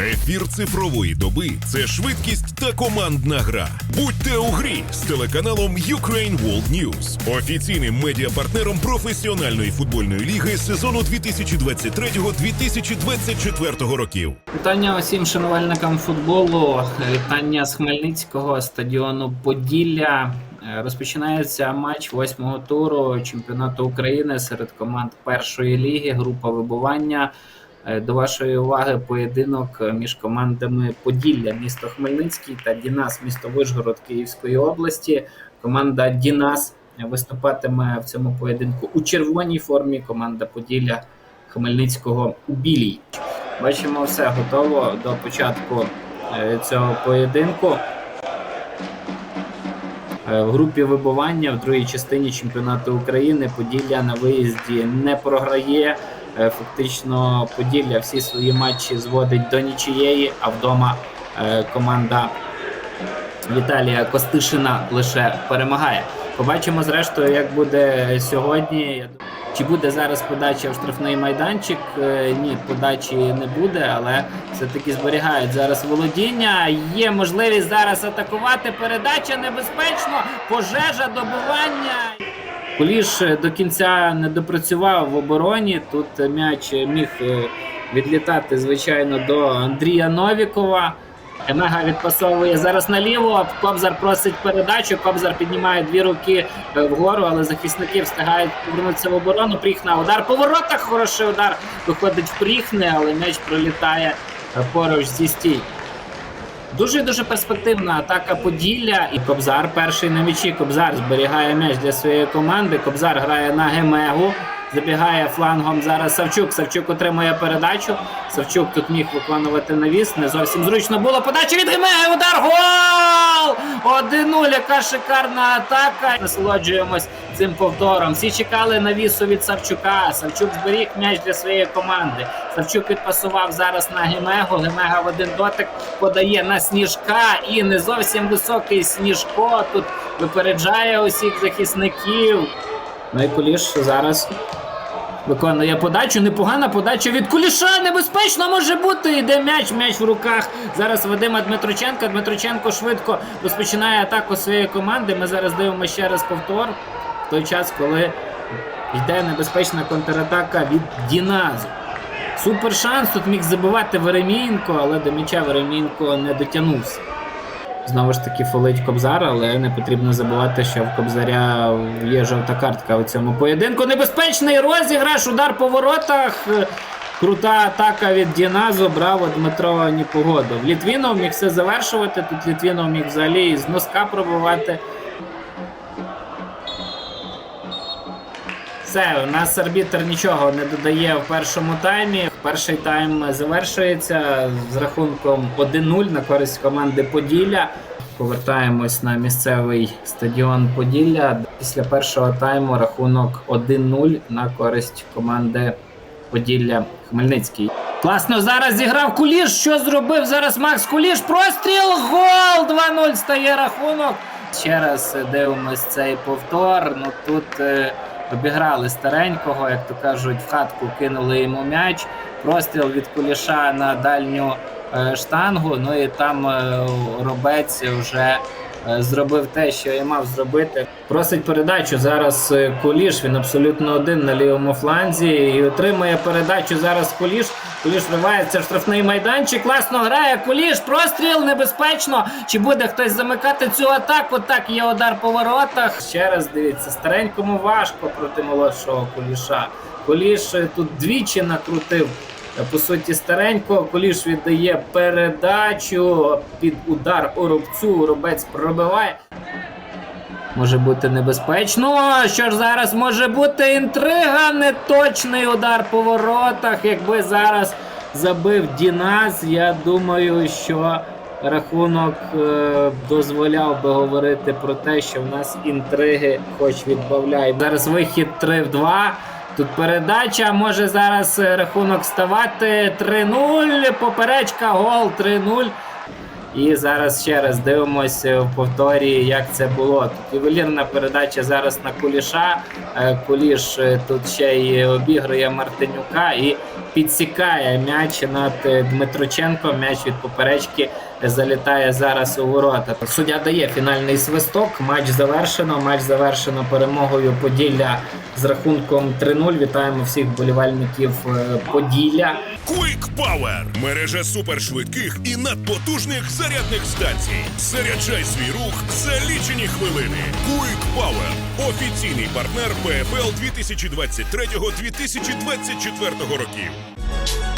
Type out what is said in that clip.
Ефір цифрової доби це швидкість та командна гра. Будьте у грі з телеканалом Ukraine World News, офіційним медіапартнером професіональної футбольної ліги сезону 2023-2024 років. Вітання усім шанувальникам футболу. Вітання з Хмельницького стадіону Поділля. Розпочинається матч восьмого туру чемпіонату України серед команд першої ліги. Група вибування. Е, До вашої уваги поєдинок між командами Поділля, місто Хмельницький та Дінас, місто Вишгород Київської області. Команда Дінас виступатиме в цьому поєдинку у червоній формі. Команда Поділля Хмельницького у білій. Бачимо, все готово до початку е, цього поєдинку. Е, В групі вибування в другій частині чемпіонату України Поділля на виїзді не програє. Е, Фактично Поділля всі свої матчі зводить до нічиєї, а вдома е, команда Віталія Костишина лише перемагає. Побачимо зрештою, як буде сьогодні. Чи буде зараз подача в штрафний майданчик? Е, Ні, подачі не буде, але все-таки зберігають зараз володіння. Є можливість зараз атакувати. Передача небезпечно, пожежа, добивання. Куліш е, до кінця не допрацював в обороні. Тут м'яч міг е, відлітати, звичайно, до Андрія Новікова. Емега відпасовує зараз наліво. Кобзар просить передачу. Кобзар піднімає дві руки е, вгору, але захисники встигають повернутися в оборону. Пріхна удар по воротах. Хороший удар виходить в Пріхне, але м'яч пролітає поруч зі стій. Дуже дуже перспективна атака Поділля. І Кобзар перший на м'ячі. Кобзар зберігає м'яч для своєї команди. Кобзар грає на Гемегу. Забігає флангом зараз Савчук. Савчук отримує передачу. Савчук тут міг виконувати навіс. Не зовсім зручно було. Подача від Гемеги. Удар. Гол! 1-0. Яка шикарна атака. Насолоджуємось цим повтором. Всі чекали навісу від Савчука. Савчук зберіг м'яч для своєї команди. Савчук відпасував зараз на Гемегу. Гемега в один дотик подає на сніжка. І не зовсім високий сніжко тут випереджає усіх захисників. Ну і Куліш зараз виконує подачу. Непогана подача від Куліша. Небезпечно може бути. Йде м'яч, м'яч в руках. Зараз Вадима Дмитроченка. Дмитроченко швидко розпочинає атаку своєї команди. Ми зараз дивимося ще раз повтор. В той час, коли йде небезпечна контратака від Діназу. Супер шанс. Тут міг забивати Веремінко, але до м'яча Веремінко не дотягнувся. Знову ж таки фолить Кобзар, але не потрібно забувати, що в Кобзаря є жовта картка у цьому поєдинку. Небезпечний розіграш, удар по воротах. Крута атака від Діназу. Браво Дмитро Ніпогодов. Літвінов міг все завершувати. Тут Літвінов міг взагалі з носка пробувати. Все, у нас арбітр нічого не додає в першому таймі. Перший тайм завершується з рахунком 1-0 на користь команди Поділля. Повертаємось на місцевий стадіон Поділля. Після першого тайму рахунок 1-0 на користь команди Поділля Хмельницький. Класно зараз зіграв Куліш. Що зробив зараз Макс Куліш? Простріл! Гол! 2-0 стає рахунок. Ще раз дивимось цей повтор. Ну тут е, обіграли старенького, як то кажуть, в хатку кинули йому м'яч. Простріл від Куліша на дальню е, штангу. Ну і там е, робець вже е, зробив те, що і мав зробити. Просить передачу зараз Куліш. Він абсолютно один на лівому фланзі і отримує передачу зараз Куліш. Куліш вривається в штрафний майданчик. Класно грає Куліш. Простріл небезпечно. Чи буде хтось замикати цю атаку? Так, є удар по воротах. Ще раз дивіться, старенькому важко проти молодшого Куліша. Куліш е, тут двічі накрутив. Е, По суті, старенько Куліш віддає передачу під удар Оробцю. Робець пробиває. Може бути небезпечно. Що ж зараз може бути інтрига? Неточний удар по воротах. Якби зараз забив Дінас, я думаю, що рахунок е, дозволяв би говорити про те, що в нас інтриги хоч відбавляє. Зараз вихід 3 в 2. Тут передача може зараз е, рахунок ставати 3-0. Поперечка, гол 3-0. І зараз ще раз дивимося в повторі, як це було. Тут ювелірна передача зараз на Куліша. Е, Куліш тут ще й обігрує Мартинюка і підсікає м'яч над е, Дмитроченком. М'яч від поперечки залітає зараз у ворота. Суддя дає фінальний свисток. Матч завершено. Матч завершено перемогою Поділля з рахунком 3-0. Вітаємо всіх болівальників е, Поділля. Quick Power – мережа супершвидких і надпотужних зарядних станцій. Заряджай свій рух за лічені хвилини. Quick Power – офіційний партнер ПФЛ 2023-2024 років. Música